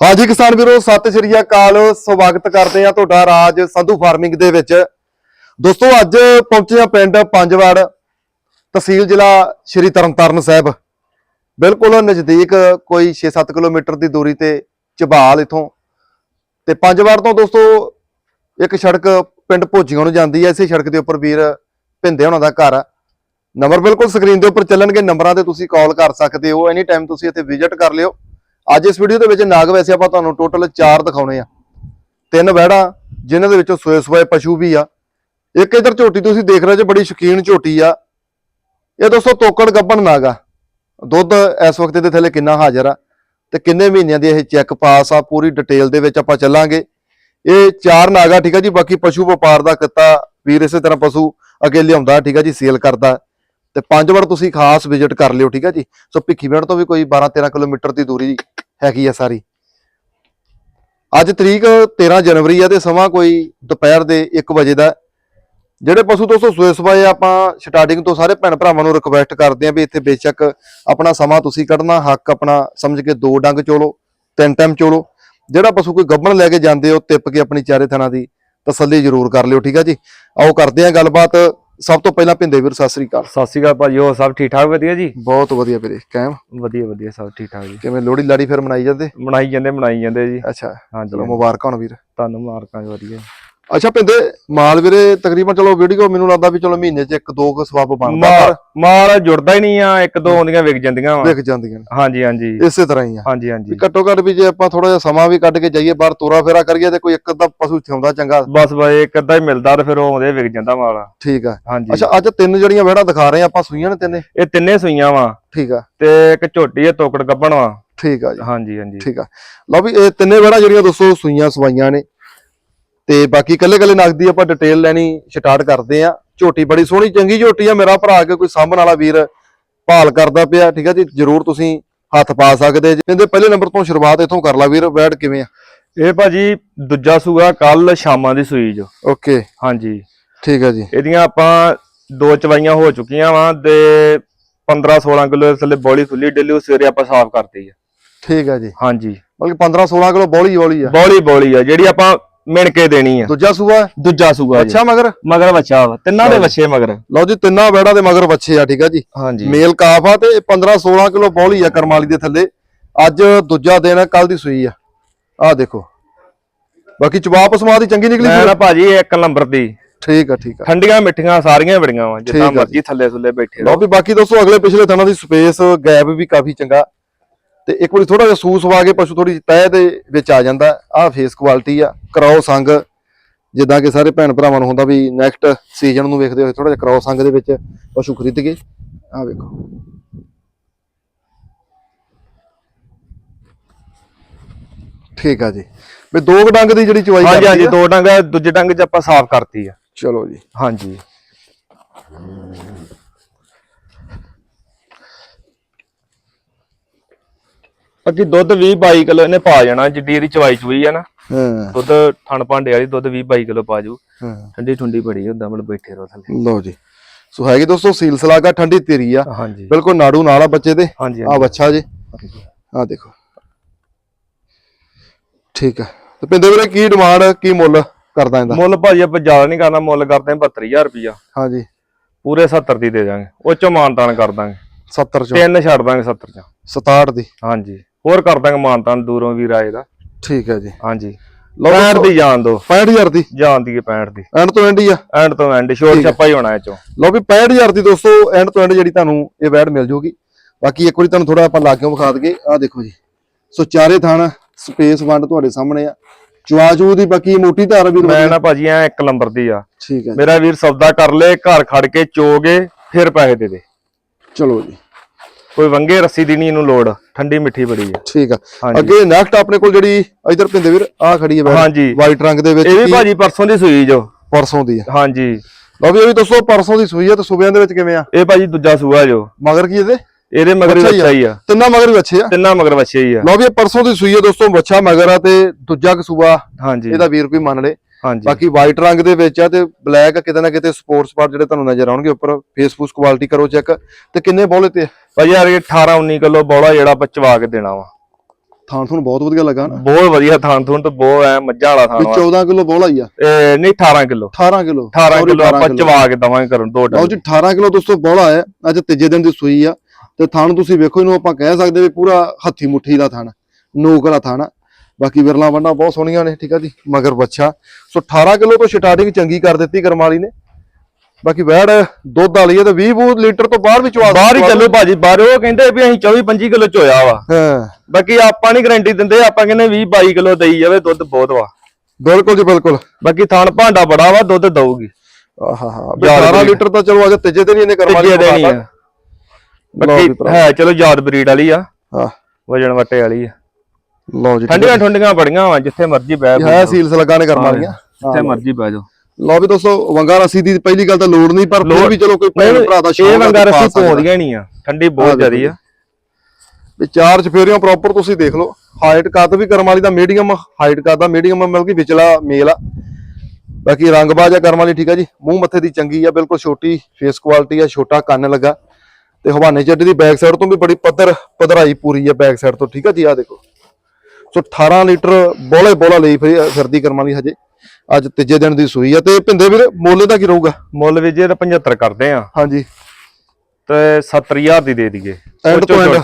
ਹਾਂਜੀ ਕਿਸਾਨ ਵੀਰੋ, ਸਤਿ ਸ਼੍ਰੀ ਅਕਾਲ। ਸਵਾਗਤ ਕਰਦੇ ਆ ਤੁਹਾਡਾ ਰਾਜ ਸੰਧੂ ਫਾਰਮਿੰਗ ਦੇ ਵਿੱਚ। ਦੋਸਤੋ, ਅੱਜ ਪਹੁੰਚੇ ਆ ਪਿੰਡ ਪੰਜਵੜ, ਤਹਿਸੀਲ ਜ਼ਿਲ੍ਹਾ ਸ਼੍ਰੀ ਤਰਨਤਾਰਨ ਸਾਹਿਬ। ਬਿਲਕੁਲ ਨਜ਼ਦੀਕ ਕੋਈ 6-7 ਕਿਲੋਮੀਟਰ ਦੀ ਦੂਰੀ ਤੇ ਝਬਾਲ ਇਥੋਂ। ਤੇ ਪੰਜਵਾੜ ਤੋਂ ਦੋਸਤੋ, ਇੱਕ ਸੜਕ ਪਿੰਡ ਭੋਜੀਆਂ ਨੂੰ ਜਾਂਦੀ ਹੈ। ਇਸੇ ਸੜਕ ਦੇ ਉੱਪਰ ਵੀਰ ਭਿੰਦੇ ਉਹਨਾਂ ਦਾ ਘਰ ਆ। ਨੰਬਰ ਬਿਲਕੁਲ ਸਕਰੀਨ ਦੇ ਉੱਪਰ ਚੱਲਣਗੇ। ਨੰਬਰਾਂ ਤੇ ਤੁਸੀਂ ਕਾਲ ਕਰ ਸਕਦੇ ਹੋ। ਐਨੀ ਟਾਈਮ ਤੁਸੀਂ ਇੱਥੇ ਵਿਜ਼ਿਟ ਕਰ ਲਿਓ। ਅੱਜ ਇਸ ਵੀਡੀਓ ਦੇ ਵਿੱਚ ਨਾਗ ਵੈਸੇ ਆਪਾਂ ਤੁਹਾਨੂੰ ਟੋਟਲ 4 ਦਿਖਾਉਣੇ ਆ। ਤਿੰਨ ਵਹਿੜਾਂ, ਜਿਨ੍ਹਾਂ ਦੇ ਵਿੱਚੋਂ ਸੋਏ ਸੋਏ ਪਸ਼ੂ ਵੀ ਆ। ਇੱਕ ਇਧਰ ਝੋਟੀ ਤੁਸੀਂ ਦੇਖ ਰਹੇ ਜੇ ਬੜੀ ਸ਼ੌਕੀਨ ਝੋਟੀ ਆ। ਇਹ ਦੋਸਤੋ ਤੋਕੜ ਗੱਬਣ ਨਾਗ ਆ। ਦੁੱਧ ਇਸ ਵਕਤ ਦੇ ਥੱਲੇ ਕਿੰਨਾ ਹਾਜ਼ਰ ਆ ਤੇ ਕਿੰਨੇ ਮਹੀਨਿਆਂ ਦੀ ਇਹ ਚੈੱਕ ਪਾਸ ਆ, ਪੂਰੀ ਡਿਟੇਲ ਦੇ ਵਿੱਚ ਆਪਾਂ ਚੱਲਾਂਗੇ। ਇਹ ਚਾਰ ਨਾਗਾ ਠੀਕ ਆ ਜੀ? ਬਾਕੀ ਪਸ਼ੂ ਵਪਾਰ ਦਾ ਕਿੱਤਾ ਵੀਰ ਇਸੇ ਤਰ੍ਹਾਂ ਪਸ਼ੂ ਅੱਗੇ ਲਿਆਉਂਦਾ, ਠੀਕ ਆ ਜੀ? ਸੇਲ ਕਰਦਾ। ਤੇ ਪੰਜ ਵਾਰ ਤੁਸੀਂ ਖਾਸ ਵਿਜ਼ਿਟ ਕਰ ਲਿਓ, ਠੀਕ ਆ ਜੀ? ਸੋ ਭਿੱਖੀਵਿੰਡ ਤੋਂ ਵੀ ਕੋਈ 12 13 ਕਿਲੋਮੀਟਰ ਦੀ ਦੂਰੀ ਹੈਗੀ ਆ ਸਾਰੀ। ਅੱਜ ਤਰੀਕ 13 ਜਨਵਰੀ ਆ ਤੇ ਸਮਾਂ ਕੋਈ ਦੁਪਹਿਰ ਦੇ 1 ਵਜੇ ਦਾ। ਜਿਹੜੇ ਪਸ਼ੂ ਦੋਸਤੋ ਸੋਏ ਸਵਾਏ ਆਪਾਂ ਸਟਾਰਟਿੰਗ ਤੋਂ ਸਾਰੇ ਭੈਣ ਭਰਾਵਾਂ ਨੂੰ ਰਿਕਵੈਸਟ ਕਰਦੇ ਆ ਵੀ ਇੱਥੇ ਬੇਸ਼ੱਕ ਆਪਣਾ ਸਮਾਂ ਤੁਸੀਂ ਕੱਢਣਾ, ਹੱਕ ਆਪਣਾ ਸਮਝ ਕੇ ਦੋ ਡੰਗ ਚੋਲੋ, ਤਿੰਨ ਟਾਈਮ ਚੋਲੋ। ਜਿਹੜਾ ਪਸ਼ੂ ਕੋਈ ਗੱਭਣ ਲੈ ਕੇ ਜਾਂਦੇ ਹੋ ਤਿੱਪ ਕੇ ਆਪਣੀ ਚਾਰੇ ਥਣਾ ਦੀ ਤਸੱਲੀ ਜ਼ਰੂਰ ਕਰ ਲਿਓ, ਠੀਕ ਆ ਜੀ? ਆਓ ਕਰਦੇ ਆ ਗੱਲਬਾਤ। ਸਭ ਤੋਂ ਪਹਿਲਾਂ ਭਿੰਦੇ ਵੀਰ ਸਤਿ ਸ੍ਰੀ ਅਕਾਲ। ਸਤਿ ਸ਼੍ਰੀ ਅਕਾਲ ਭਾਜੀ ਹੋਰ ਸਭ ਠੀਕ ਠਾਕ ਵਧੀਆ ਜੀ? ਬਹੁਤ ਵਧੀਆ ਵੀਰੇ ਕਾਇਮ ਵਧੀਆ ਵਧੀਆ ਸਭ ਠੀਕ ਠਾਕ ਜੀ। ਕਿਵੇਂ ਲੋਹੜੀ ਲਾੜੀ ਫਿਰ ਮਨਾਈ ਜਾਂਦੇ? ਬਣਾਈ ਜਾਂਦੇ ਬਣਾਈ ਜਾਂਦੇ ਜੀ। ਅੱਛਾ ਹਾਂਜੀ ਚਲੋ ਮੁਬਾਰਕਾਂ ਹੋਣ ਵੀਰ। ਤੁਹਾਨੂੰ ਮਾਰਕਾਂ ਜੀ ਵਧੀਆ। ਅੱਛਾ ਭਿੰਦੇ ਮਾਲ ਵੀਰੇ ਤਕਰੀਬਨ ਚਲੋ ਵੀਡੀਓ ਮੈਨੂੰ ਲੱਗਦਾ ਵੀ ਚਲੋ ਮਹੀਨੇ 'ਚ ਇੱਕ ਦੋ ਕੁ ਸਵਾਬ ਬਣਦਾ ਮਾਲ ਮਾਲ ਜੁੜਦਾ ਹੀ ਨਹੀਂ ਆ ਇੱਕ ਦੋ ਆਉਂਦੀਆਂ ਵਿਕ ਜਾਂਦੀਆਂ ਵਾ। ਵਿਕ ਜਾਂਦੀਆਂ ਨੇ। ਹਾਂਜੀ ਹਾਂਜੀ। ਇਸੇ ਤਰ੍ਹਾਂ ਹੀ ਆ। ਹਾਂਜੀ ਹਾਂਜੀ। ਘੱਟੋ ਘੱਟ ਵੀ ਜੇ ਆਪਾਂ ਥੋੜਾ ਜਿਹਾ ਸਮਾਂ ਵੀ ਕੱਢ ਕੇ ਜਾਈਏ ਬਾਹਰ ਤੋਰਾ ਫੇਰਾ ਕਰੀਏ ਤੇ ਕੋਈ ਇੱਕ ਅੱਧਾ ਪਸ਼ੂ ਥਿਆਉਂਦਾ ਚੰਗਾ। ਬਸ ਬਸ ਇੱਕ ਅੱਧਾ ਹੀ ਮਿਲਦਾ ਤੇ ਫਿਰ ਉਹ ਆਉਂਦੇ ਵਿਕ ਜਾਂਦਾ ਮਾਲ। ਠੀਕ ਆ। ਹਾਂਜੀ। ਅੱਛਾ ਅੱਜ ਤਿੰਨ ਜਿਹੜੀਆਂ ਵਿਹੜਾ ਦਿਖਾ ਰਹੇ ਆ ਆਪਾਂ ਸੂਈਆਂ ਨੇ ਤਿੰਨੇ? ਇਹ ਤਿੰਨੇ ਸੂਈਆਂ ਵਾ। ਠੀਕ ਆ। ਤੇ ਇੱਕ ਝੋਟੀ ਇਹ ਤੋਕੜ ਗੱਬਣ ਵਾ। ਠੀਕ ਆ ਜੀ। ਹਾਂਜੀ ਹਾਂਜੀ। ਠੀਕ ਆ। ਲਓ ਵੀ ਇਹ ਤਿੰਨੇ ਵਿਹੜਾ ਜਿਹੜੀਆਂ ਦੋਸਤੋ ਸੂਈਆਂ ਸਵਾਈਆਂ ਨੇ। ਤੇ ਬਾਕੀ ਕੱਲੇ ਕੱਲੇ ਨਗਦੀ ਆਪਾਂ ਡਿਟੇਲ ਲੈਣੀ ਸਟਾਰਟ ਕਰਦੇ ਆ। ਝੋਟੀ ਬੜੀ ਸੋਹਣੀ ਚੰਗੀ ਝੋਟੀ ਆ। ਮੇਰਾ ਭਰਾ ਕੇ ਕੋਈ ਸਾਂਭਣ ਵਾਲਾ ਵੀਰ ਭਾਲ ਕਰਦਾ ਪਿਆ ਠੀਕ ਆ ਜੀ? ਜਰੂਰ ਤੁਸੀਂ ਹੱਥ ਪਾ ਸਕਦੇ ਜੀ। ਕਹਿੰਦੇ ਪਹਿਲੇ ਨੰਬਰ ਤੋਂ ਸ਼ੁਰੂਆਤ ਇੱਥੋਂ ਕਰ ਲਾ ਵੀਰ। ਬੈਠ ਕਿਵੇਂ ਆ? ਇਹ ਭਾਜੀ ਦੂਜਾ ਸੂਆ ਕੱਲ ਸ਼ਾਮਾਂ ਦੀ ਸੂਈ ਜੋ। ਓਕੇ। ਹਾਂਜੀ। ਠੀਕ ਆ ਜੀ। ਇਹਦੀਆਂ ਆਪਾਂ ਦੋ ਚਵਾਈਆਂ ਹੋ ਚੁੱਕੀਆਂ ਵਾ ਤੇ 15 16 ਕਿਲੋ ਥੱਲੇ ਬੋਲੀ ਖੁੱਲੀ ਡੇਲੀ ਸਵੇਰੇ ਆਪਾਂ ਸਾਫ਼ ਕਰਤੀ ਆ। ਠੀਕ ਆ ਜੀ। ਹਾਂਜੀ। ਬਲਕਿ 15 16 ਕਿਲੋ ਬੋਲੀ ਬੋਲੀ ਆ। ਬੋਲੀ ਬੋਲੀ ਆ। ਜਿਹੜੀ ਆਪਾਂ ਮਿਣ ਕੇ ਦੇਣੀ ਆ। ਦੂਜਾ ਸੂਆ ਦੂਜਾ ਸੂਆ ਜੀ। ਅੱਛਾ ਮਗਰ? ਮਗਰ ਬੱਚਾ ਵਾ। ਤਿੰਨਾਂ ਦੇ। ਬੱਚੇ ਮਗਰ। ਲਓ ਜੀ ਤਿੰਨਾਂ ਬੈੜਾਂ ਦੇ ਮਗਰ ਬੱਚੇ ਆ ਠੀਕ ਆ ਜੀ। ਹਾਂਜੀ। ਮੇਲ ਕਾਫ ਆ ਤੇ 15 16 ਕਿਲੋ ਬੋਲੀ ਆ ਕਰਮਾਲੀ ਦੇ ਥੱਲੇ। ਅੱਜ ਦੂਜਾ ਦਿਨ ਕੱਲ ਦੀ ਸੂਈ ਆ। ਆਹ ਦੇਖੋ। ਬਾਕੀ ਚਵਾਪ ਸਮਾਦ ਦੀ ਚੰਗੀ ਨਿਕਲੀ ਮੈਂ ਨਾ ਭਾਜੀ ਇੱਕ ਨੰਬਰ ਦੀ। ਠੀਕ ਆ ਠੀਕ ਆ। ਠੰਡੀਆਂ ਮਿੱਠੀਆਂ ਸਾਰੀਆਂ ਬੜੀਆਂ ਵਾ ਠੀਕ ਜਿੱਦਾਂ ਆ ਜੀ। ਮਰਜ਼ੀ ਥੱਲੇ ਥੱਲੇ ਬੈਠੇ ਲਓ ਵੀ ਬਾਕੀ ਦੋਸਤੋ ਅਗਲੇ ਪਿਛਲੇ ਥਾਣਾ ਦੀ ਸਪੇਸ ਗੈਪ ਵੀ ਕਾਫੀ ਚੰਗਾ। ਤੇ ਇੱਕ ਵਾਰੀ ਥੋੜਾ ਜਿਹਾ ਸੂਸ ਵਾ ਕੇ ਪਸ਼ੂ ਥੋੜੀ ਤਹਿ ਦੇ ਵਿੱਚ ਆ ਜਾਂਦਾ। ਆਹ ਫੇਸ ਕੁਆਲਿਟੀ ਆ ਕਰਾਓ ਸੰਗ। ਜਿੱਦਾਂ ਕਿ ਸਾਰੇ ਭੈਣ ਭਰਾਵਾਂ ਨੂੰ ਹੁੰਦਾ ਵੀ ਨੈਕਸਟ ਸੀਜ਼ਨ ਨੂੰ ਵੇਖਦੇ ਹੋਏ ਥੋੜਾ ਜਿਹਾ ਕਰਾਓ ਸੰਗ ਦੇ ਵਿੱਚ ਪਸ਼ੂ ਖਰੀਦ ਕੇ। ਆਹ ਵੇਖੋ। ਠੀਕ ਆ ਜੀ। ਵੀ ਦੋ ਡੰਗ ਦੀ ਜਿਹੜੀ ਚਵਾਈ ਹਾਂਜੀ ਹਾਂਜੀ। ਦੋ ਡੰਗ ਦੂਜੇ ਡੰਗ 'ਚ ਆਪਾਂ ਸਾਫ਼ ਕਰਤੀ ਆ। ਚਲੋ ਜੀ। ਹਾਂਜੀ। ਅੱਗੇ ਦੁੱਧ 20 22 ਕਿਲੋ ਇਹਨੇ ਪਾ ਜਾਣਾ ਜਿੱਡੀ ਇਹਦੀ ਚਵਾਈ ਚੁਈ ਆ ਨਾ। ਹਾਂ। ਦੁੱਧ ਥਣ ਭਾਂਡੇ ਵਾਲੀ ਦੁੱਧ 20 22 ਕਿਲੋ ਪਾ ਜੂ। ਹਾਂ। ਠੰਡੀ ਠੁੰਡੀ ਬੜੀ ਹੁੰਦਾ ਮਤਲਬ ਬੈਠੇ ਰਹੋ ਥੱਲੇ। ਲਓ ਜੀ। ਸੋ ਹੈਗੀ ਦੋਸਤੋ ਸੀਲ ਸਲਾਗਾ ਠੰਡੀ ਤੇਰੀ ਆ। ਹਾਂਜੀ। ਬਿਲਕੁਲ ਨਾੜੂ ਨਾਲ ਆ ਬੱਚੇ ਦੇ। ਆ ਬੱਚਾ ਜੀ। ਆ ਦੇਖੋ। ਠੀਕ ਆ। ਤੇ ਪਿੰਦੇ ਵੀਰੇ ਕੀ ਡਿਮਾਂਡ ਕੀ ਮੁੱਲ ਕਰਦਾ ਇਹਦਾ? ਮੁੱਲ ਭਾਜੀ ਆਪਾਂ ਜ਼ਿਆਦਾ ਨਹੀਂ ਕਰਨਾ ਮੁੱਲ ਕਰਦੇ ਹਾਂ 72000 ਰੁਪਇਆ ਹਾਂਜੀ। ਪੂਰੇ 70 ਦੀ ਦੇ ਦਾਂਗੇ। ਉਹ ਚੋਂ ਮਾਨਤਾਨ ਕਰ ਦਾਂਗੇ। 70 ਚੋਂ। ਤਿੰਨ ਛੱਡ ਦਾਂਗੇ 70 ਚ। 67 ਦੀ। ਹਾਂਜੀ। ਹੋਰ ਕਰ ਦਾਂਗੇ ਮਾਨਤਾਨ ਦੂਰੋਂ ਵੀ ਰਾਏ ਦਾ। ਠੀਕ ਹੈ ਜੀ। ਹਾਂਜੀ। 65 ਦੀ ਜਾਣ ਦੋ 65000 ਦੀ? ਜਾਣ ਦੀ 65 ਦੀ। ਐਂਡ ਤੋਂ ਐਂਡ ਹੀ ਆ। ਐਂਡ ਤੋਂ ਐਂਡ ਸ਼ੋਰ ਛੱਪਾ ਹੀ ਹੋਣਾ ਇਹ ਚੋਂ। ਲਓ ਵੀ 65000 ਦੀ ਦੋਸਤੋ ਐਂਡ ਤੋਂ ਐਂਡ ਜਿਹੜੀ ਤੁਹਾਨੂੰ ਇਹ ਵੈਡ ਮਿਲ ਜੂਗੀ। ਬਾਕੀ ਇੱਕ ਵਾਰੀ ਤੁਹਾਨੂੰ ਥੋੜਾ ਆਪਾਂ ਲਾਗਿਓਂ ਵਿਖਾ ਦਈਏ। ਆ ਦੇਖੋ ਜੀ। ਸੋ ਚਾਰੇ ਥਾਣ ਸਪੇਸ ਵੰਡ ਤੁਹਾਡੇ ਸਾਹਮਣੇ ਆ। ਚਵਾਜੂ ਦੀ ਬਾਕੀ ਮੋਟੀ ਧਾਰ ਵੀ ਮੈਂ ਨਾ ਭਾਜੀ ਐ ਇੱਕ ਨੰਬਰ ਦੀ ਆ। ਠੀਕ ਹੈ। ਮੇਰਾ ਵੀਰ ਸੌਦਾ ਕਰ ਲੇ ਘਰ ਖੜ ਕੇ ਚੋਗੇ ਫਿਰ ਪੈਸੇ ਦੇ ਦੇ। ਚਲੋ ਜੀ। ਕੋਈ ਵੰਗੇ ਰੱਸੀ ਦੀ ਨਹੀਂ ਇਹਨੂੰ ਲੋੜ ਠੰਡੀ ਮਿੱਠੀ ਬੜੀ ਆ ਠੀਕ ਆ। ਅੱਗੇ ਨੈਕਸਟ ਆਪਣੇ ਕੋਲ ਜਿਹੜੀ ਇਧਰ ਪਿੰਦੇ ਵੀਰ ਆ ਖੜੀ ਹੈ ਹਾਂਜੀ। ਵਾਈਟ ਰੰਗ ਦੇ ਵਿੱਚ ਇਹ ਵੀ ਭਾਜੀ ਪਰਸੋਂ ਦੀ ਸੂਈ ਜੋ। ਪਰਸੋਂ ਦੀ ਹਾਂਜੀ। ਲਓ ਵੀ ਇਹ ਵੀ ਦੋਸਤੋ ਪਰਸੋਂ ਦੀ ਸੂਈ ਆ ਤੇ ਸੂਬਿਆਂ ਦੇ ਵਿੱਚ ਕਿਵੇਂ ਆ? ਇਹ ਭਾਜੀ ਦੂਜਾ ਸੂਆ ਜੋ। ਮਗਰ ਕੀ ਇਹਦੇ? ਇਹਦੇ ਮਗਰ ਹੀ ਬੱਚਾ ਹੀ ਆ। ਬੱਚਾ ਹੀ ਤਿੰਨਾਂ ਮਗਰ ਵੀ ਅੱਛੇ ਆ। ਤਿੰਨਾਂ ਮਗਰ ਬੱਚੇ ਹੀ ਆ। ਲਓ ਵੀ ਇਹ ਪਰਸੋਂ ਦੀ ਸੂਈ ਆ ਦੋਸਤੋ ਬੱਚਾ ਮਗਰ ਆ ਤੇ ਦੂਜਾ ਕਸੂਆ ਹਾਂਜੀ। ਇਹਦਾ ਵੀਰ ਕੋਈ ਮੰਨ ਲੇ। ਬਾਕੀ ਵਾਈਟ ਰੰਗ ਦੇ ਵਿੱਚ ਆ ਤੇ ਬਲੈਕ ਕਿਤੇ ਨਾ ਕਿਤੇ ਸਪੋਰਟਸ ਪਾਰਟ ਜਿਹੜੇ ਤੁਹਾਨੂੰ ਨਜ਼ਰ ਆਉਣਗੇ ਉੱਪਰ ਫੇਸਬੁੱਕ ਕੁਆਲਿਟੀ ਕਰੋ ਚੈੱਕ ਤੇ ਕਿੰਨੇ ਬੋਲੇ ਤੇ? ਭਾਜੀ ਯਾਰ ਇਹ 18 19 ਕਿਲੋ ਬੋਲਾ ਜਿਹੜਾ ਆਪਾਂ ਚਵਾ ਕੇ ਦੇਣਾ ਵਾ। ਥਾਣ ਤੁਹਾਨੂੰ ਬਹੁਤ ਵਧੀਆ ਲੱਗਾ ਨਾ। ਬਹੁਤ ਵਧੀਆ ਥਾਂ ਥੂਣ ਤੇ ਬਹੁਤ ਐ ਮੱਝਾਂ ਵਾਲਾ ਵੀ ਥਾਂ ਵਾ 14 ਕਿਲੋ ਬੋਲਾ ਹੀ ਆ। ਇਹ ਨਹੀਂ 18 ਕਿਲੋ। 18 ਕਿਲੋ। 18 Sorry, ਕਿਲੋ ਆਪਾਂ। ਚਵਾ ਕੇ ਦਵਾਂਗੇ ਕਰਨ ਦੋ ਲਓ ਡੰਗ ਜੀ 18 ਕਿਲੋ ਦੋਸਤੋ ਬੋਲਾ ਹੈ। ਅੱਜ ਤੀਜੇ ਦਿਨ ਦੀ ਸੂਈ ਆ। ਤੇ ਥਣ ਤੁਸੀਂ ਵੇਖੋ ਇਹਨੂੰ ਆਪਾਂ ਕਹਿ ਸਕਦੇ ਵੀ ਪੂਰਾ ਹੱਥੀ ਮੁੱਠੀ ਦਾ ਥਣ ਨੋਕ ਦਾ ਥਣ ਆ। ਬਾਕੀ ਵਿਰਲਾ ਵੰਡਾ ਬਹੁਤ ਸੋਹਣੀਆਂ ਨੇ ਠੀਕ ਆ ਜੀ? ਮਗਰ ਬੱਚਾ ਸੋ 18 ਕਿਲੋ ਤੋਂ ਸਟਾਰਟਿੰਗ ਚੰਗੀ ਕਰ ਦਿੱਤੀ ਕਰਮਾਲੀ ਨੇ। ਬਾਕੀ ਵੈੜ ਦੁੱਧ ਵਾਲੀ ਹੈ ਤੇ 20 ਬੂਤ ਲੀਟਰ ਤੋਂ ਬਾਹਰ ਵੀ ਚਵਾ ਬਾਹਰ ਹੀ ਚੱਲੋ ਭਾਜੀ ਬਾਹਰ ਉਹ ਕਹਿੰਦੇ ਵੀ ਅਸੀਂ 24 25 ਕਿਲੋ ਚੋਇਆ ਵਾ। ਹਾਂ। ਬਾਕੀ ਆਪਾਂ ਨਹੀਂ ਗਾਰੰਟੀ ਦਿੰਦੇ ਆਪਾਂ ਕਹਿੰਦੇ 20 22 ਕਿਲੋ ਦੇਈ ਜਾਵੇ ਦੁੱਧ ਬਹੁਤ ਵਾ। ਬਿਲਕੁਲ ਜੀ ਬਿਲਕੁਲ। ਬਾਕੀ ਥਣ ਭਾਂਡਾ ਬੜਾ ਵਾ ਦੁੱਧ ਦਊਗੀ। ਆਹਾ ਹਾ। ਯਾਦ 18 ਕਰੀ। ਲੀਟਰ ਤਾਂ ਚਲੋ ਅੱਜ ਤੀਜੇ ਦਿਨ ਹੀ ਇਹਨੇ ਕਰਮਾਲੀ ਬਾਕੀ। ਹੈ ਚਲੋ ਯਾਦ ਬਰੀਡ ਵਾਲੀ ਆ। ਹਾਂ। ਵਜਣ ਵਟੇ ਵਾਲੀ ਆ। ਲਓ ਜੀ ਠੰਡੀਆਂ ਠੰਡੀਆਂ ਬੜੀਆਂ ਵਾ ਜਿੱਥੇ ਮਰਜ਼ੀ ਇਹ ਹੈ ਸੀਲਸ ਲਗਾ ਨੇ ਕਰਮਾਲੀਆਂ ਜਿੱਥੇ ਮਰਜ਼ੀ ਬਹਿ ਜਾਓ। ਲਓ ਵੀ ਦੋਸਤੋ ਵੰਗਾ ਰਸੀ ਦੀ ਪਹਿਲੀ ਗੱਲ ਤਾਂ ਲੋੜ ਨਹੀਂ ਪਰ ਫਿਰ ਵੀ ਚਲੋ ਕੋਈ ਭੈਣ ਭਰਾ ਦਾ ਸ਼ੌਕ ਇਹ ਵੰਗਾ ਤਾਂ ਰੱਸੀ। ਪਾਉਂਦੀਆਂ ਨਹੀਂ ਆ ਠੰਡੀ ਬਹੁਤ ਜ਼ਿਆਦੀ ਆ। ਵੀ ਚਾਰ ਚਫੇਰਿਆਂ ਪ੍ਰੋਪਰ ਤੁਸੀਂ ਦੇਖ ਲਓ ਹਾਈਟ ਕੱਦ ਵੀ ਕਰਮ ਵਾਲੀ ਦਾ ਮੀਡੀਅਮ ਹਾਈਟ ਕੱਦ ਦਾ ਮੀਡੀਅਮ ਮਤਲਬ ਕਿ ਵਿਚਲਾ ਮੇਲ ਆ। ਬਾਕੀ ਰੰਗਬਾਜ ਆ ਕਰਮ ਵਾਲੀ ਠੀਕ ਆ ਜੀ। ਮੂੰਹ ਮੱਥੇ ਦੀ ਚੰਗੀ ਆ ਬਿਲਕੁਲ ਛੋਟੀ ਫੇਸ ਕੁਆਲਿਟੀ ਆ ਛੋਟਾ ਕੰਨ ਲੱਗਾ। ਤੇ ਹਵਾਨੇ ਚੱਡੀ ਦੀ ਬੈਕ ਸਾਈਡ ਤੋਂ ਵੀ ਬੜੀ ਪੱਧਰ ਪਧਰਾਈ ਪੂਰੀ ਆ ਬੈਕ ਸਾਈਡ ਤੋਂ ਠੀਕ ਆ ਜੀ ਆ ਦੇਖੋ। ਸੋ 18 ਲੀਟਰ ਬੋਲੇ ਬੋਲਾ ਲਈ ਫਿਰ- ਫਿਰਦੀ ਕਰਮ ਵਾਲੀ ਹਜੇ। ਅੱਜ ਤੀਜੇ ਦਿਨ ਦੀ ਸੂਈ ਆ ਤੇ ਭਿੰਦੇ ਵੀਰ ਮੁੱਲ ਦਾ ਕੀ ਰਹੂਗਾ? ਮੁੱਲ ਵੀ ਜੇ ਤਾਂ 75 ਕਰਦੇ ਆ। ਹਾਂਜੀ। ਤੇ 70000 ਦੀ ਦੇ ਦਈਏ। End to end?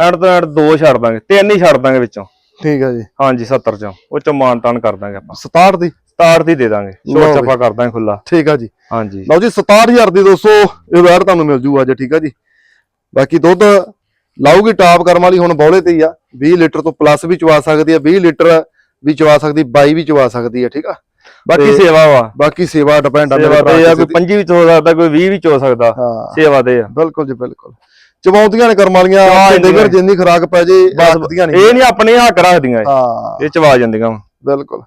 ਐਂਡ ਤੋਂ ਐਂਡ ਦੋ ਛੱਡ ਦਾਂਗੇ ਤਿੰਨ ਹੀ ਛੱਡ ਦਾਂਗੇ ਵਿੱਚੋਂ। ਠੀਕ ਆ ਜੀ। ਹਾਂਜੀ 70 ਚੋਂ। ਉਹ ਚੋਂ ਮਾਨ ਤਾਨ ਕਰ ਦਾਂਗੇ ਆਪਾਂ। 67 ਦੀ? 67 ਦੀ ਦੇ ਦਾਂਗੇ। ਛੋਟ। ਛਪਾ ਕਰ ਦਾਂਗੇ ਖੁੱਲਾ ਠੀਕ ਆ ਜੀ। ਹਾਂਜੀ। ਲਓ ਜੀ 67000 ਦੀ ਦੋਸਤੋ ਇਹ ਵੈਰ ਤੁਹਾਨੂੰ ਮਿਲ ਜੂ ਅੱਜ ਠੀਕ ਆ ਜੀ। ਬਾਕੀ ਦੁੱਧ ਲਾਊਗੀ ਟਾਪ ਕਰਮ ਵਾਲੀ ਹੁਣ ਬੌਲੇ ਤੇ ਹੀ ਆ। 20 ਲੀਟਰ ਤੋਂ ਪਲੱਸ ਵੀ ਚਵਾ ਸਕਦੀ ਆ 20 ਲੀਟਰ ਵੀ ਚਵਾ ਸਕਦੀ 22 ਵੀ ਚਵਾ ਸਕਦੀ ਆ ਠੀਕ ਆ? ਬਾਕੀ ਤੇ- ਸੇਵਾ ਵਾ। ਬਾਕੀ ਸੇਵਾ ਡਿਪੈਂਡ ਆ ਸੇਵਾ ਤੇ ਆ ਕੋਈ 25 ਵੀ ਚੋ ਸਕਦਾ ਕੋਈ 20 ਵੀ ਚੋ ਸਕਦਾ ਸੇਵਾ ਦੇ ਆ। ਬਿਲਕੁਲ ਜੀ ਬਿਲਕੁਲ। ਚਵਾਉਂਦੀਆਂ ਨੇ ਕਰਮ ਵਾਲੀਆਂ ਤੇ ਦੇਖਰ ਜਿੰਨੀ ਖਰਾਕ ਪੈ ਜੇ ਆਖਦੀਆਂ ਨਹੀਂ। ਇਹ ਨਹੀਂ ਆਪਣੇ ਹੱਕ ਰੱਖਦੀਆਂ ਇਹ। ਚਵਾ ਜਾਂਦੀਆਂ। ਬਿਲਕੁਲ।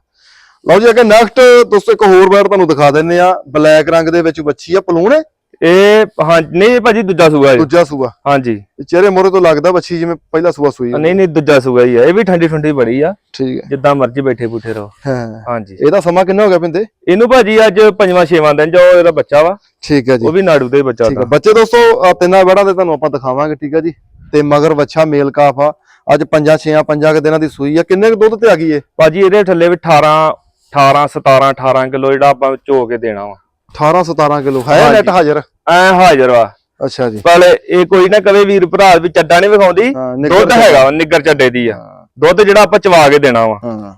ਲਓ ਜੀ ਅੱਗੇ ਨੈਕਸਟ ਦੋਸਤੋ ਇੱਕ ਹੋਰ ਵੈਰ ਤੁਹਾਨੂੰ ਦਿਖਾ ਦਿੰਨੇ ਆ। ਬਲੈਕ ਰੰਗ ਦੇ ਵਿੱਚ ਬੱਚੀ ਆ ਪਲੂਣ। ਇਹ ਹਾਂ ਨਹੀਂ ਭਾਜੀ ਦੂਜਾ ਸੂਗਾ ਇਹ ਦੂਜਾ ਸੂਆ। ਹਾਂਜੀ। ਚਿਹਰੇ ਮੋਰੇ ਤੋਂ ਲੱਗਦਾ ਬੱਚੀ ਜਿਵੇਂ ਪਹਿਲਾ ਸੂਆ ਸੂਈ। ਨਹੀਂ ਨਹੀਂ ਦੂਜਾ ਸੂਗਾ ਹੀ ਆ। ਇਹ ਵੀ ਠੰਡੀ ਠੰਡੀ ਬੜੀ ਆ। ਠੀਕ ਹੈ। ਜਿੱਦਾਂ ਮਰਜ਼ੀ ਬੈਠੇ ਬੁੱਠੇ ਰਹੋ। ਹਾਂ। ਹਾਂਜੀ। ਇਹਦਾ ਸਮਾਂ ਕਿੰਨਾ ਹੋ ਗਿਆ ਪਿੰਦੇ? ਇਹਨੂੰ ਭਾਜੀ ਅੱਜ ਪੰਜਵਾਂ ਛੇਵਾਂ ਦਿਨ ਜੋ ਇਹਦਾ ਬੱਚਾ ਵਾ ਠੀਕ ਹੈ ਜੀ। ਉਹ ਵੀ ਨਾੜੂ ਦਾ ਹੀ ਬੱਚਾ ਠੀਕ ਹੈ। ਬੱਚੇ ਦੋਸਤੋ ਤਿੰਨਾਂ ਵੜਾਂ ਦੇ ਤੁਹਾਨੂੰ ਆਪਾਂ ਦਿਖਾਵਾਂਗੇ ਠੀਕ ਹੈ ਜੀ। ਤੇ ਮਗਰ ਵੱਛਾ ਮੇਲ ਕਾਫ ਆ। ਅੱਜ ਪੰਜਾਂ ਛੇਆਂ ਪੰਜਾਂ ਕੁ ਦਿਨਾਂ ਦੀ ਸੂਈ ਆ। ਕਿੰਨੇ ਕੁ ਦੁੱਧ ਤੇ ਆ ਗਈ ਏ ਭਾਜੀ ਇਹਦੇ ਥੱਲੇ ਵੀ 18 18 17 18 ਕਿਲੋ ਜਿਹੜਾ ਆਪਾਂ ਝੋ ਕੇ ਦੇਣਾ ਵਾ। 18 17 ਕਿਲੋ ਹੈ ਹਾਂਜੀ। ਨੈਟ ਹਾਜ਼ਰ? ਐ ਹਾਜ਼ਰ ਵਾ। ਅੱਛਾ ਜੀ। ਪਰ ਇਹ ਕੋਈ ਨਾ ਕਵੇ ਵੀਰ ਭਰਾ ਵੀ ਚੱਡਾ ਨਹੀਂ ਵਿਖਾਉਂਦੀ ਹਾਂ, ਦੁੱਧ। ਹੈਗਾ ਵਾ, ਨਿੱਗਰ ਚੱਡੇ ਦੀ ਆ। ਹਾਂ। ਦੁੱਧ ਜਿਹੜਾ ਆਪਾਂ ਚਵਾ ਕੇ ਦੇਣਾ ਵਾ। ਹਾਂ।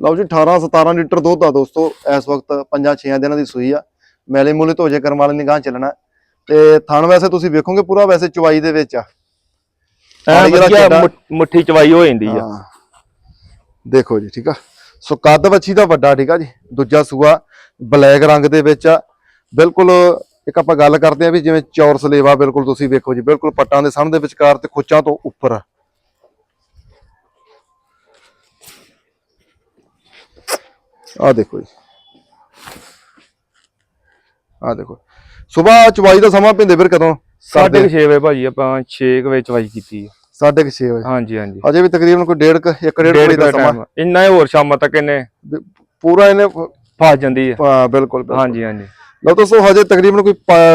ਲਓ ਜੀ 18 17 ਲੀਟਰ ਦੁੱਧ ਆ ਦੋਸਤੋ ਇਸ ਵਕਤ ਪੰਜਾਂ ਛੇਆਂ ਦਿਨਾਂ ਦੀ ਸੂਈ ਆ। ਮੈਲੇ ਮੂਲੇ ਧੋਜੇ ਕਰਮ ਵਾਲੇ ਨਿਗਾਹ ਚੱਲਣਾ। ਤੇ ਥਣ ਵੈਸੇ ਤੁਸੀਂ ਵੇਖੋਗੇ ਪੂਰਾ ਵੈਸੇ ਚਵਾਈ ਦੇ ਵਿੱਚ ਆ। ਐ ਪਾਣੀ ਜਿਹੜਾ ਵਧੀਆ ਚੱਡਾ- ਮੁੱਠ- ਮੁੱਠੀ ਚਵਾਈ ਹੋ ਜਾਂਦੀ ਆ। ਹਾਂ। ਦੇਖੋ ਜੀ ਠੀਕ ਆ? ਸੋ ਕੱਦ ਵੱਛੀ ਦਾ ਵੱਡਾ ਠੀਕ ਆ ਜੀ? ਦੂਜਾ ਸੂਆ ਬਲੈਕ ਰੰਗ ਦੇ ਵਿੱਚ ਆ। ਬਿਲਕੁਲ ਇੱਕ ਆਪਾਂ ਗੱਲ ਕਰਦੇ ਆ ਵੀ ਜਿਵੇਂ ਚੌਰ ਸਲੇਵਾ ਬਿਲਕੁਲ ਤੁਸੀਂ ਵੇਖੋ ਜੀ ਬਿਲਕੁਲ ਪੱਟਾਂ ਦੇ ਸਾਹਮਣੇ ਦੇ ਵਿਚਕਾਰ ਤੇ ਖੁੱਚਾਂ ਤੋਂ ਉੱਪਰ। ਆ ਦੇਖੋ ਜੀ। ਆ ਦੇਖੋ। ਸਵੇਰ ਚਵਾਈ ਦਾ ਸਮਾਂ ਪਿੰਦੇ ਫਿਰ ਕਦੋਂ ਸਾਢੇ 6 ਵਜੇ ਭਾਜੀ ਆਪਾਂ 6 ਵਜੇ ਚਵਾਈ ਕੀਤੀ ਆ। ਸਾਢੇ 6 ਵਜੇ। ਹਾਂਜੀ ਹਾਂਜੀ। ਅਜੇ ਵੀ ਤਕਰੀਬਨ ਕੋਈ ਡੇਢ ਕੁ- ਇੱਕ ਡੇਢ ਡੇਢ ਵਜੇ ਦਾ ਸਮਾਂ। ਇੰਨਾ ਹੀ ਹੋਰ ਸ਼ਾਮਾਂ ਤੱਕ ਇਹਨੇ ਪੂਰਾ ਇਹਨੇ ਫਸ ਜਾਂਦੀ ਆ ਹਾਂ ਬਿਲਕੁਲ ਹਾਂਜੀ ਹਾਂਜੀ। ਲਓ ਦੋਸਤੋ ਹਜੇ ਤਕਰੀਬਨ ਕੋਈ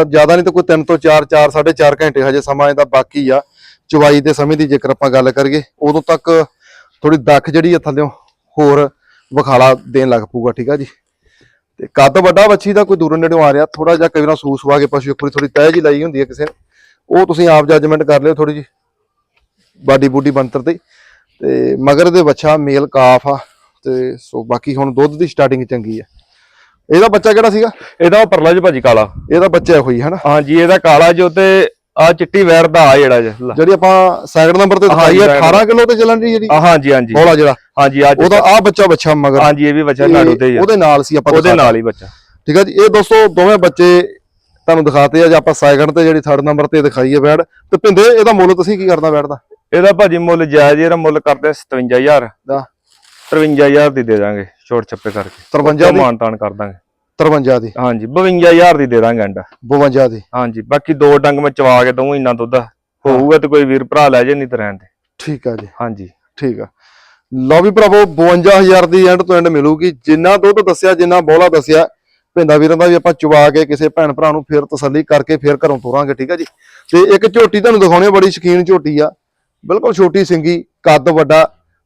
ਜ਼ਿਆਦਾ ਨਹੀਂ ਤਾਂ ਕੋਈ 3 ਤੋਂ 4 4 4.5 ਘੰਟੇ ਹਜੇ ਸਮਾਂ ਇਹਦਾ ਬਾਕੀ ਆ। ਚਵਾਈ ਦੇ ਸਮੇਂ ਦੀ ਜੇਕਰ ਆਪਾਂ ਗੱਲ ਕਰੀਏ ਉਦੋਂ ਤੱਕ ਥੋੜੀ ਦੱਖ ਜਿਹੜੀ ਆ ਥੱਲਿਓਂ ਹੋਰ ਵਿਖਾਲਾ ਦੇਣ ਲੱਗ ਪਊਗਾ ਠੀਕ ਆ ਜੀ? ਤੇ ਕੱਦ ਵੱਡਾ ਵੱਛੀ ਦਾ ਕੋਈ ਦੂਰੋਂ ਨੇੜੋਂ ਆ ਰਿਹਾ ਥੋੜਾ ਜਿਹਾ ਕਈ ਵਾਰ ਸੂਸ ਵਾ ਕੇ ਪਸ਼ੂ ਵਾਰੀ ਥੋੜੀ ਤਹਿ ਜੀ ਲਾਈ ਹੁੰਦੀ ਹੈ ਕਿਸੇ ਉਹ ਤੁਸੀਂ ਆਪ ਜੱਜਮੈਂਟ ਕਰ ਲਿਓ ਥੋੜੀ ਜੀ ਬਾਡੀ ਬੂਡੀ ਬੰਤਰ ਤੇ। ਤੇ ਮਗਰ ਦੇ ਵੱਛਾ ਮੇਲ ਕਾਫ ਆ ਤੇ ਸੋ ਬਾਕੀ ਹੁਣ ਦੁੱਧ ਦੀ ਸਟਾਰਟਿੰਗ ਚੰਗੀ ਆ। ਇਹਦਾ ਬੱਚਾ ਕਿਹੜਾ ਸੀਗਾ? ਇਹਦਾ ਉਹ ਪਰਲਾ ਜੀ ਭਾਜੀ ਕਾਲਾ। ਇਹਦਾ ਬੱਚਾ ਹੋਈ ਹੈ ਨਾ? ਹਾਂਜੀ ਇਹਦਾ ਕਾਲਾ ਜੋ ਤੇ ਆ ਚਿੱਟੀ ਵੈਰ ਦਾ ਆ ਜਿਹੜਾ ਜਿਹਾ ਜਿਹੜੀ ਆਪਾਂ ਸੈਕਿੰਡ ਨੰਬਰ ਤੇ ਦਿਖਾਈ ਹੈ ਹਾਂਜੀ, 18 ਕਿਲੋ ਤੇ ਚੱਲਣ ਦੀ ਜਿਹੜੀ ਹਾਂਜੀ ਹਾਂਜੀ। ਬੋਲਾ ਜਿਹੜਾ। ਹਾਂਜੀ ਅੱਜ ਉਹਦਾ ਆ ਬੱਚਾ ਬੱਚਾ ਮਗਰ। ਹਾਂਜੀ ਇਹ ਵੀ ਬੱਚਾ ਨਾੜੂ ਤੇ ਹੀ ਉਹਦੇ ਨਾਲ ਸੀ ਆਪਾਂ ਉਹਦੇ। ਨਾਲ ਹੀ ਬੱਚਾ। ਠੀਕ ਹੈ ਜੀ ਇਹ ਦੋਸਤੋ ਦੋਵੇਂ ਬੱਚੇ ਤੁਹਾਨੂੰ ਦਿਖਾਤੇ ਆ ਜੇ ਆਪਾਂ ਸੈਕਿੰਡ ਤੇ ਜਿਹੜੀ ਥਰਡ ਨੰਬਰ ਤੇ ਦਿਖਾਈ ਹੈ ਬੈਡ ਤੇ ਭਿੰਦੇ ਇਹਦਾ ਮੁੱਲ ਤੁਸੀਂ ਕੀ ਕਰਦਾ ਬੈਡ ਦਾ? ਇਹਦਾ ਭਾਜੀ ਮੁੱਲ ਜਾਇਜ਼ ਇਹਦਾ ਮੁੱਲ ਕਰਦੇ 57000 ਦਾ। 53000 ਦੀ ਦੇ ਦਾਂਗੇ ਛੋਟ ਛੱਪੇ ਕਰਕੇ। 53 ਦੀ? ਮਾਨ ਤਾਨ ਕਰ ਦਾਂਗੇ। 53 ਦੀ? ਹਾਂਜੀ 52000 ਦੀ ਦੇ ਦਾਂਗੇ ਐਂਡ 52 ਦੀ। ਹਾਂਜੀ ਬਾਕੀ ਦੋ ਡੰਗ ਮੈਂ ਚਵਾ ਕੇ ਦਊਂ ਇੰਨਾ ਦੁੱਧ ਹੋਊਗਾ ਤੇ ਕੋਈ ਵੀਰ ਭਰਾ ਲੈ ਜੇ ਨਹੀਂ ਤੇ ਰਹਿਣ ਦੇ। ਠੀਕ ਆ ਜੀ। ਹਾਂਜੀ। ਠੀਕ ਆ। ਲਓ ਵੀ ਭਰਾਵੋ 52000 ਦੀ ਐਂਡ ਤੋਂ ਐਂਡ ਮਿਲੂਗੀ। ਜਿੰਨਾ ਦੁੱਧ ਦੱਸਿਆ ਜਿੰਨਾ ਬੋਲਾ ਦੱਸਿਆ ਭਿੰਦਾ ਵੀਰਾਂ ਦਾ ਵੀ ਆਪਾਂ ਚਵਾ ਕੇ ਕਿਸੇ ਭੈਣ ਭਰਾ ਨੂੰ ਫੇਰ ਤਸੱਲੀ ਕਰਕੇ ਫੇਰ ਘਰੋਂ ਤੋਰਾਂਗੇ ਠੀਕ ਆ ਜੀ। ਤੇ ਇੱਕ ਝੋਟੀ ਤੁਹਾਨੂੰ ਦਿਖਾਉਣੀ ਬੜੀ ਸ਼ਕੀਨ ਝੋਟੀ ਆ। ਬਿਲਕੁਲ ਛੋਟੀ ਸਿੰਗੀ ਕੱਦ ਵੱਡਾ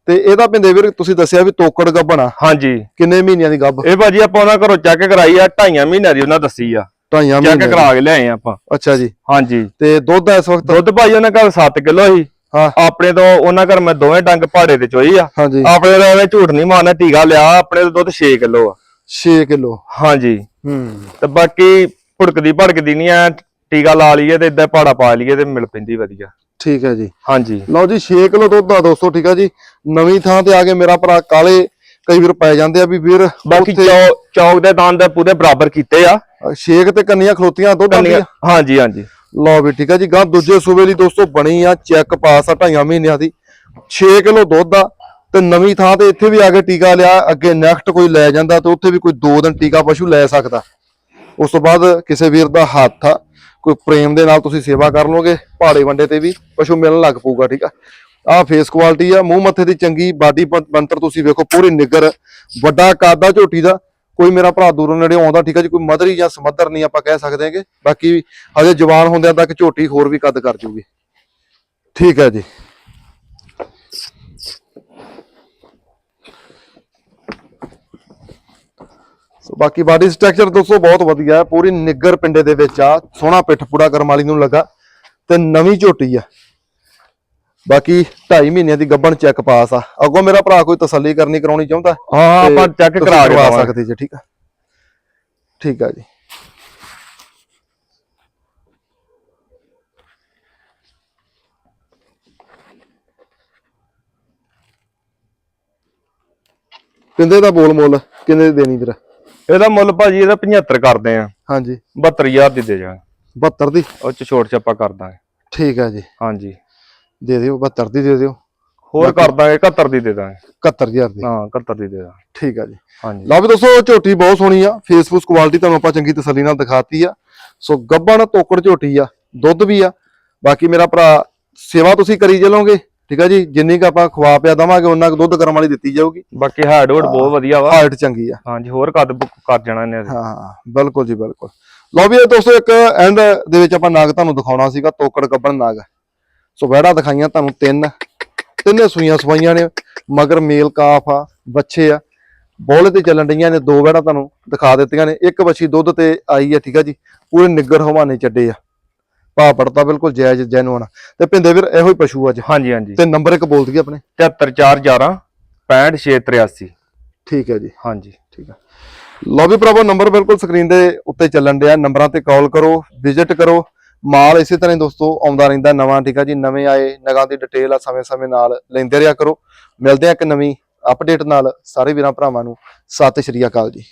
ਤੇ ਇਹਦਾ ਪਿੰਦੇ ਵੀਰ ਤੁਸੀਂ ਦੱਸਿਆ ਵੀ ਤੋਕੜ ਗੱਭਣਾ ਹਾਂਜੀ। ਕਿੰਨੇ ਮਹੀਨਿਆਂ ਦੀ ਗੱਭ? ਇਹ ਭਾਜੀ ਆਪਾਂ ਉਹਨਾਂ ਘਰੋਂ ਚੈੱਕ ਕਰਾਈ ਆ ਢਾਈਆਂ ਮਹੀਨਿਆਂ ਦੀ ਉਹਨਾਂ ਦੱਸੀ ਆ। ਢਾਈਆਂ ਚੈੱਕ ਮਹੀਨੇ ਕਰਾ ਕੇ ਲਿਆਏ ਆ ਆਪਾਂ। ਅੱਛਾ ਜੀ। ਹਾਂਜੀ। ਤੇ ਦੁੱਧ ਇਸ ਵਕਤ? ਦੁੱਧ ਭਾਜੀ ਉਹਨਾਂ ਘਰ 7 ਕਿਲੋ ਸੀ। ਹਾਂ। ਆਪਣੇ ਤੋਂ ਉਹਨਾਂ ਘਰ ਮੈਂ ਦੋਵੇਂ ਡੰਗ ਪਹਾੜੇ ਤੇ ਚੋਈ ਆ। ਹਾਂਜੀ। ਆਪਣੇ ਤੋਂ ਐਵੇਂ ਝੂਠ ਨਹੀਂ ਮਾਰਨਾ ਟੀਕਾ ਲਿਆ ਆਪਣੇ ਤੋਂ ਦੁੱਧ 6 ਕਿਲੋ ਆ। 6 ਕਿਲੋ। ਹਾਂਜੀ। ਹੂੰ। ਤੇ ਬਾਕੀ ਭੁੜਕਦੀ ਭੜਕਦੀ ਨਹੀਂ ਆ ਟੀਕਾ ਲਾ ਲਈਏ ਤੇ ਇਦਾਂ ਪਹਾੜਾ ਪਾ ਲਈਏ ਤੇ ਮਿਲ ਪੈਂਦੀ ਵਧੀਆ। ਠੀਕ ਹੈ ਜੀ। ਹਾਂਜੀ। ਲਓ ਜੀ 6 ਕਿਲੋ ਦੁੱਧ ਆ ਦੋਸਤੋ ਠੀਕ ਆ ਜੀ। ਨਵੀਂ ਥਾਂ ਤੇ ਆ ਕੇ ਮੇਰਾ ਭਰਾ ਕਾਲੇ ਕਈ ਵੀਰ ਪੈ ਜਾਂਦੇ ਆ ਵੀ ਵੀਰ ਬਾਕੀ ਚੌਕ ਦੇ ਦਾਨ ਦਾ ਪੂਰੇ ਬਰਾਬਰ ਕੀਤੇ ਆ। ਛੇਕ ਤੇ ਕੰਨੀਆਂ ਖਲੋਤੀਆਂ ਦੁੱਧ ਆਉਂਦੀਆਂ। ਹਾਂਜੀ ਹਾਂਜੀ। ਲਓ ਵੀ ਠੀਕ ਆ ਜੀ ਗਾਂ ਦੂਜੇ ਸੂਬੇ ਲਈ ਦੋਸਤੋ ਬਣੀ ਆ ਚੈੱਕ ਪਾਸ ਆ ਢਾਈਆਂ ਮਹੀਨਿਆਂ ਦੀ। 6 ਕਿਲੋ ਦੁੱਧ ਆ ਤੇ ਨਵੀਂ ਥਾਂ ਤੇ ਇੱਥੇ ਵੀ ਆ ਕੇ ਟੀਕਾ ਲਿਆ ਅੱਗੇ ਨੈਕਸਟ ਕੋਈ ਲੈ ਜਾਂਦਾ ਤੇ ਉੱਥੇ ਵੀ ਕੋਈ 2 ਦਿਨ ਟੀਕਾ ਪਸ਼ੂ ਲੈ ਸਕਦਾ। ਉਸ ਤੋਂ ਬਾਅਦ ਕਿਸੇ ਵੀਰ ਦਾ ਹੱਥ ਆ। ਕੋਈ ਪ੍ਰੇਮ ਦੇ ਨਾਲ ਤੁਸੀਂ ਸੇਵਾ ਕਰ ਲੋਗੇ ਪਹਾੜੇ ਵੰਡੇ ਤੇ ਵੀ ਪਸ਼ੂ ਮਿਲਣ ਲੱਗ ਪਊਗਾ, ਠੀਕ ਆ? ਆ ਫੇਸ ਕੁਆਲਿਟੀ ਆ, ਮੂੰਹ ਮੱਥੇ ਦੀ ਚੰਗੀ ਬਾਡੀ ਬੰਤਰ ਤੁਸੀਂ ਵੇਖੋ, ਪੂਰੀ ਨਿੱਗਰ, ਵੱਡਾ ਕਾਦਾ ਝੋਟੀ ਦਾ, ਕੋਈ ਮੇਰਾ ਭਰਾ ਦੂਰੋਂ ਨੇੜੇ ਆਉਂਦਾ, ਠੀਕ ਹੈ ਜੀ, ਕੋਈ ਮਦਰੀ ਜਾਂ ਸਮੱਦਰ ਨਹੀਂ ਆਪਾਂ ਕਹਿ ਸਕਦੇ ਹੈਗੇ, ਬਾਕੀ ਹਜੇ ਜਵਾਨ ਹੁੰਦਿਆਂ ਤੱਕ ਝੋਟੀ ਹੋਰ ਵੀ ਕੱਦ ਕਰ ਜੂਗੀ। ਠੀਕ ਹੈ ਜੀ। ਸੋ ਬਾਕੀ ਬਾਡੀ ਸਟਰਕਚਰ ਦੋਸਤੋ ਬਹੁਤ ਵਧੀਆ ਹੈ। ਪੂਰੀ ਨਿੱਗਰ ਪਿੰਡੇ ਦੇ ਵਿੱਚ ਆ। ਸੋਹਣਾ ਪਿੱਠ ਪੂੜਾ ਕਰਮ ਵਾਲੀ ਨੂੰ ਲੱਗਾ। ਤੇ ਨਵੀਂ ਝੋਟੀ ਆ। ਬਾਕੀ 2.5 ਮਹੀਨਿਆਂ ਦੀ ਗੱਬਣ ਚੈੱਕ ਪਾਸ ਆ। ਅੱਗੋਂ ਮੇਰਾ ਭਰਾ ਕੋਈ ਤਸੱਲੀ ਕਰਨੀ ਕਰਾਉਣੀ ਚਾਹੁੰਦਾ ਹਾਂ ਆਪਾਂ ਚੈੱਕ ਕਰਾ ਕੇ ਦੇਵਾਂਗੇ। ਸਕਦੇ ਜੀ ਠੀਕ ਆ? ਠੀਕ ਆ ਜੀ। ਕਿੰਦੇ ਦਾ ਬੋਲ ਮੁੱਲ? ਕਿੰਨੇ ਦੇਣੀ ਵੀਰ ਇਹਦਾ ਮੁੱਲ ਭਾਜੀ ਇਹਦਾ 75 ਕਰਦੇ ਆ। ਹਾਂਜੀ। 72000 ਦੀ ਦੇ ਜਾਵਾਂਗੇ 72 ਦੀ? ਉਹ ਚ ਛੋਟ ਛਾਪਾ ਕਰ ਦਾਂਗੇ। ਠੀਕ ਆ ਜੀ। ਹਾਂਜੀ। ਦੇ ਦਿਓ 72 ਦੀ ਦੇ ਦਿਓ। ਹੋਰ ਕਰ ਦਾਂਗੇ 71 ਦੀ ਦੇ ਦਾਂਗੇ। 71000 ਦੀ। ਹਾਂ 71 ਦੀ ਦੇ ਦਾਂਗੇ। ਠੀਕ ਆ ਜੀ। ਹਾਂਜੀ। ਲਓ ਵੀ ਦੋਸਤੋ ਝੋਟੀ ਬਹੁਤ ਸੋਹਣੀ ਆ। ਫੇਸਬੁੱਕ ਕੁਆਲਿਟੀ ਤੁਹਾਨੂੰ ਆਪਾਂ ਚੰਗੀ ਤਸੱਲੀ ਨਾਲ ਦਿਖਾਤੀ ਆ। ਸੋ ਗੱਬਣ ਤੋਕੜ ਝੋਟੀ ਆ ਦੁੱਧ ਵੀ ਆ। ਬਾਕੀ ਮੇਰਾ ਭਰਾ ਸੇਵਾ ਤੁਸੀਂ ਕਰੀ ਚੱਲੋਗੇ। ਠੀਕ ਆ ਜੀ? ਜਿੰਨੀ ਕ ਆਪਾਂ ਖਵਾ ਪਿਆ ਦਵਾਂਗੇ ਉਹਨਾਂ ਕੁ ਦੁੱਧ ਕਰਮ ਵਾਲੀ ਦਿੱਤੀ ਜਾਊਗੀ। ਬਾਕੀ ਹੈਡ ਹੋਡ ਬਹੁਤ ਵਧੀਆ ਵਾ। ਹਾਈਟ ਚੰਗੀ ਆ। ਹਾਂਜੀ ਹੋਰ ਕੱਦ ਕਰ ਜਾਣਾ ਇਹਨੇ ਹਾਂ ਹਾਂ ਬਿਲਕੁਲ ਜੀ ਬਿਲਕੁਲ। ਲਓ ਵੀ ਦੋਸਤੋ ਇੱਕ ਐਂਡ ਦੇ ਵਿੱਚ ਆਪਾਂ ਨਾਗ ਤੁਹਾਨੂੰ ਦਿਖਾਉਣਾ ਸੀਗਾ ਤੋਕੜ ਗੱਬਣ ਨਾਗ। ਸੋ ਵਹਿੜਾ ਦਿਖਾਈਆਂ ਤੁਹਾਨੂੰ ਤਿੰਨ। ਤਿੰਨੇ ਸੂਈਆਂ ਸਵਾਈਆਂ ਨੇ ਮਗਰ ਮੇਲ ਕਾਫ ਆ ਬੱਚੇ ਆ। ਬੋਲੇ ਤੇ ਚੱਲਣ ਡਈਆਂ ਨੇ ਦੋ ਵਹਿੜਾ ਤੁਹਾਨੂੰ ਦਿਖਾ ਦਿੱਤੀਆਂ ਨੇ। ਇੱਕ ਬੱਚੀ ਦੁੱਧ ਤੇ ਆਈ ਆ ਠੀਕ ਆ ਜੀ? ਪੂਰੇ ਨਿੱਗਰ ਹਵਾਨੇ ਚੱਡੇ ਆ। ਪਾ ਪੜਤਾ ਬਿਲਕੁਲ ਜਾਇਜ਼ ਜੈਨੂਨ ਤੇ ਭਿੰਦੇ ਵੀਰ ਇਹੋ ਹੀ ਪਸ਼ੂ ਅੱਜ। ਹਾਂਜੀ ਹਾਂਜੀ। ਤੇ ਨੰਬਰ ਇੱਕ ਬੋਲ ਦਈਏ ਆਪਣੇ? 73411 65683 ਠੀਕ ਹੈ ਜੀ। ਹਾਂਜੀ। ਠੀਕ ਆ। ਲਓ ਵੀ ਭਰਾਵੋ ਨੰਬਰ ਬਿਲਕੁਲ ਸਕਰੀਨ ਦੇ ਉੱਤੇ ਚੱਲਣ ਡਿਆ। ਨੰਬਰਾਂ ਤੇ ਕਾਲ ਕਰੋ ਵਿਜ਼ਿਟ ਕਰੋ। ਮਾਲ ਇਸੇ ਤਰ੍ਹਾਂ ਹੀ ਦੋਸਤੋ ਆਉਂਦਾ ਰਹਿੰਦਾ ਨਵਾਂ ਠੀਕ ਆ ਜੀ। ਨਵੇਂ ਆਏ ਨਗਾਂ ਦੀ ਡਿਟੇਲ ਆ ਸਮੇਂ-ਸਮੇਂ ਨਾਲ ਲੈਂਦੇ ਰਿਹਾ ਕਰੋ। ਮਿਲਦੇ ਆ ਇੱਕ ਨਵੀਂ ਅਪਡੇਟ ਨਾਲ। ਸਾਰੇ ਵੀਰਾਂ ਭਰਾਵਾਂ ਨੂੰ ਸਤਿ ਸ਼੍ਰੀ ਅਕਾਲ ਜੀ।